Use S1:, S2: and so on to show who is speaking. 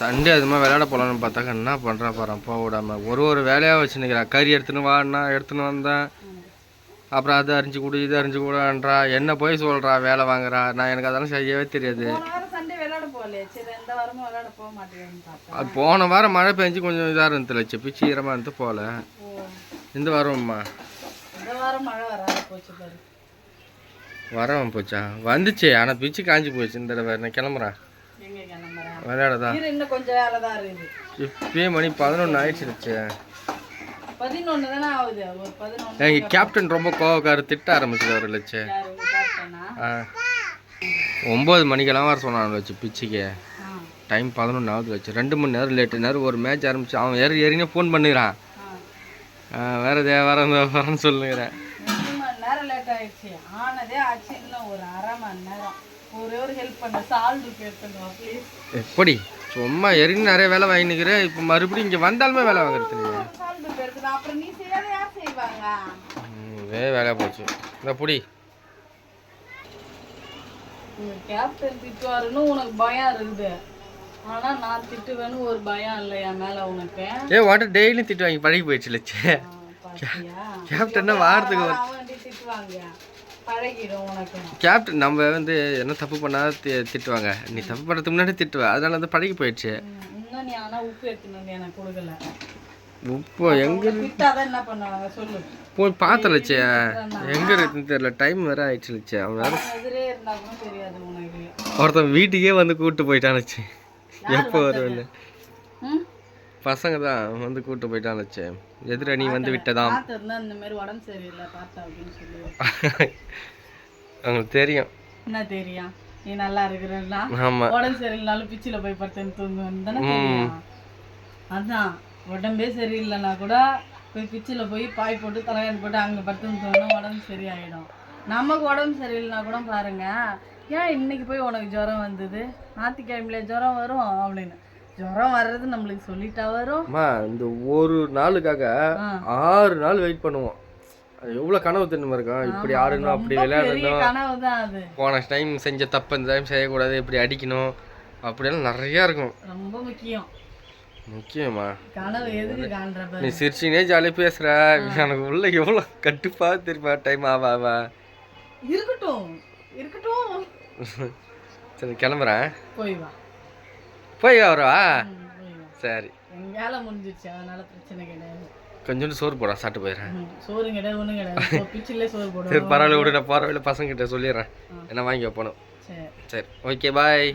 S1: Sunday அது மாதிரி விளையாட போகலான்னு பார்த்தாக்க என்ன பண்ணுறான் பாரு போக விடாம. ஒரு ஒரு வேலையாக வச்சுன்னுக்கிறேன் கறி எடுத்துன்னு வான்னா எடுத்துன்னு வந்தேன் அப்புறம் அது அரிஞ்சு கொடு இது அரிஞ்சு கூடன்றா. என்ன போய் சொல்கிறா வேலை வாங்குறா. நான் எனக்கு அதெல்லாம் செய்யவே தெரியாது. அது போன வாரம் மழை பெஞ்சு கொஞ்சம் இதாக இருந்துச்சு லட்சம் பிச்சு ஈரமாக இருந்து போகல. இந்த வாரம்மா. வரவன் போச்சா வந்துச்சு ஆனால் பிச்சு காஞ்சி போச்சு. இந்த தடவை நான் கிளம்புறேன்.
S2: இன்னும் கொஞ்சம் வேலை தான் இருக்குது.
S1: இப்பயே மணி பதினொன்று ஆயிடுச்சு. லட்சு
S2: பதினொன்று தானே ஆகுது? ஒரு பதினொன்று
S1: எங்கள் கேப்டன் ரொம்ப கோவக்காரர் திட்ட ஆரம்பிச்சது ஒரு லட்சு ஆ. ஒம்பது மணிக்கெல்லாம் வர சொன்னான் வச்சு பிச்சுக்கு. டைம் பதினொன்று ஆகுது வச்சு ரெண்டு மணி நேரம் லேட்டு நேரம் ஒரு மேட்ச் ஆரம்பிச்சு அவன் ஏறி ஏறினே ஃபோன் பண்ணுகிறான். வேறு தே வரேன் வரேன்னு சொல்லுங்கிறேன்
S2: ரெண்டு மணி நேரம் லேட் ஆயிடுச்சு. ஆனதே ஆச்சு இன்னும் ஒரு அரை மணி நேரம். ஒரே ஒரு ஹெல்ப் பண்ண. சால் ரிப்பேர் பண்ணுவா ப்ளீஸ்
S1: எப்படி? சும்மா ஏறினு நிறைய வேலை வாங்கினுக்கிறேன் இப்போ மறுபடியும் இங்கே வந்தாலுமே வேலை வாங்குறது இல்லையா.
S2: சால் ரிப்பேர் இருக்குது அப்புறம் நீ செய்யாத யார் செய்வாங்க?
S1: வே வேலையாக போச்சு. இந்த புடி.
S2: கேப்டன் திட்டுவாருன்னு உனக்கு பயம் இருக்குது. ஆனா நான் திட்டுவேன்னு ஒரு பயம் இல்லை என் மேல உனக்கு.
S1: ஏ வாட்ட டெய்லியும் திட்டு வாங்கி பழகி போயிடுச்சு? கேப்டன்னா வாரத்துக்கு
S2: திட்டுவாங்க?
S1: கேப்டன் நம்ம வந்து என்ன தப்பு பண்ணாலும் தி- திட்டுவாங்க. நீ தப்பு பண்ணுறதுக்கு முன்னாடி திட்டுவ. அதனால வந்து பழகி போயிடுச்சு.
S2: உப்பு
S1: எங்கே போய் பார்த்த லட்சு எங்கே இருக்குன்னு தெரியல. டைம் வேற ஆயிடுச்சு லட்சு அவன் வேற ஒருத்தன் வீட்டுக்கே வந்து கூப்பிட்டு போயிட்டான் லட்சு எப்போ வருவேன்னு.
S2: ம்?
S1: பசங்க தான் வந்து கூப்பிட்டு போயிட்டான் எதிர நீ வந்து விட்டதாம்.
S2: இந்த மாதிரி உடம்பு சரியில்லை பார்த்தா அப்படின்னு சொல்லி
S1: அவங்களுக்கு தெரியும்.
S2: என்ன தெரியும்? நீ நல்லா இருக்கிறன்னா
S1: ஆமாம்
S2: உடம்பு சரியில்லைனாலும் பிச்சில போய் படுத்துன்னு தூங்குவேன் தானே அதான் உடம்பே சரியில்லைன்னா கூட போய் பிச்சில் போய் பாய் போட்டு தலையாணி போட்டு அங்கே படுத்துன்னு தூங்கினா உடம்பு சரியாயிடும். நமக்கு உடம்பு சரியில்லைனா கூட பாருங்க ஏன் இன்னைக்கு போய் உனக்கு ஜுரம் வந்தது? ஞாயிற்றுக்கிழமையில ஜுரம் வரும் அப்படின்னு. ஜுரம் வர்றது நம்மளுக்கு சொல்லிட்டா வரும்.
S1: அம்மா இந்த ஒரு நாளுக்காக. ஆறு நாள் வெயிட் பண்ணுவோம். அது எவ்வளோ கனவு தின்னு இருக்கும் இப்படி ஆடணும் அப்படி விளையாடணும். போன டைம் செஞ்ச தப்பு இந்த டைம் செய்யக்கூடாது இப்படி அடிக்கணும். அப்படியெல்லாம் நிறையா இருக்கும்.
S2: ரொம்ப முக்கியம்.
S1: முக்கியமா? நீ சிரிச்சினே ஜாலியாக பேசுற. எனக்கு உள்ள எவ்வளோ கட்டுப்பா தெரியுமா? டைம் ஆவா ஆவா?
S2: இருக்கட்டும். இருக்கட்டும்.
S1: சரி கிளம்புறேன்.
S2: போய் வா.
S1: போய் வரவா சரி.
S2: வேலை முடிஞ்சிருச்சு. அதனால பிரச்சனை கிடையாது.
S1: கொஞ்சோண்டு சோறு போடா சாப்பிட்டு போயிடுறேன்.
S2: சோறு கிடையாது ஒண்ணும் கிடையாது. பிச்சிலே சோறு
S1: சரி பரவாயில்ல விடு நான் வழியில பசங்கிட்ட சொல்லிடுறேன். என்ன வாங்கி வைப்பணும்
S2: சரி.
S1: சரி ஓகே
S2: பாய்